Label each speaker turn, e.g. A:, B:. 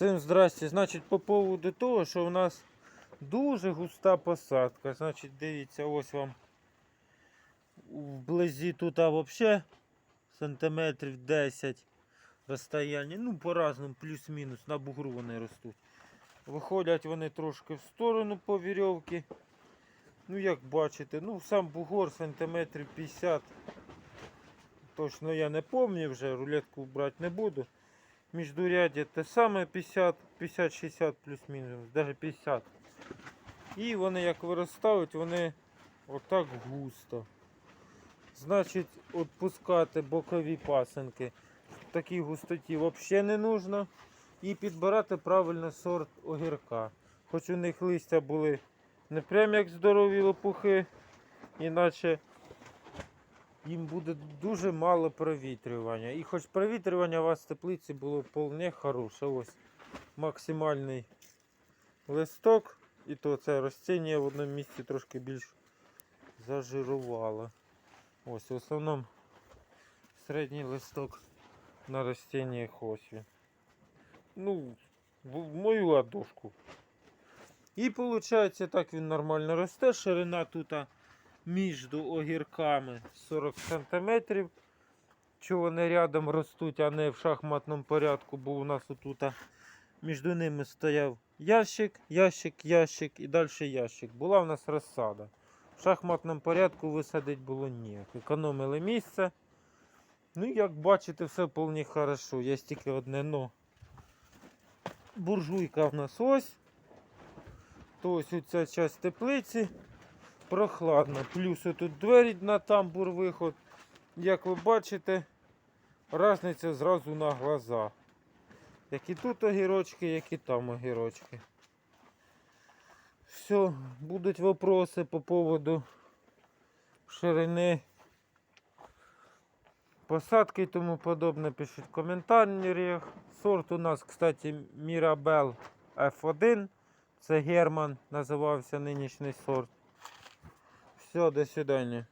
A: Всім здрасте. Значить, по поводу того, що у нас дуже густа посадка. Значить, дивіться, ось вам вблизі тут а взагалі сантиметрів 10 розстояння. Ну, по-разному, плюс-мінус, на бугру вони ростуть. Виходять вони трошки в сторону по вірьовці. Ну, як бачите, ну сам бугор сантиметрів 50. Точно я не пам'ятаю вже, рулетку брати не буду. Міждуряддя те саме 50, 50-60 плюс-мінус, навіть 50. І вони як виростають, вони отак густо. Значить, відпускати бокові пасинки в такій густоті взагалі не нужно. І підбирати правильно сорт огірка. Хоч у них листя були не прям як здорові лопухи, іначе їм буде дуже мало провітрювання. І хоч провітрювання у вас в теплиці було вполне хороше. Ось максимальний листок. І то це ростіння в одному місці трошки більш зажирувало. Ось в основному середній листок на ростінні ось він. Ну, в мою ладошку. І виходить, так він нормально росте. Ширина тут між огірками 40 см. Чого вони рядом ростуть, а не в шахматному порядку, бо у нас отут між ними стояв ящик, ящик, ящик і далі ящик. Була в нас розсада. В шахматному порядку висадити було ніяк. Економили місце. Ну, як бачите, все вполне хорошо. Є тільки одне но. Буржуйка в нас ось. То ось ця часть теплиці прохладна. Плюс тут двері на тамбур виход. Як ви бачите, різниця зразу на глаза. Як і тут огірочки, як і там огірочки. Все, будуть вопроси по поводу ширини посадки і тому подобне. Пишіть в коментарях. Сорт у нас, кстати, Mirabel F1. Це Герман називався нинішній сорт. Все, до свидання.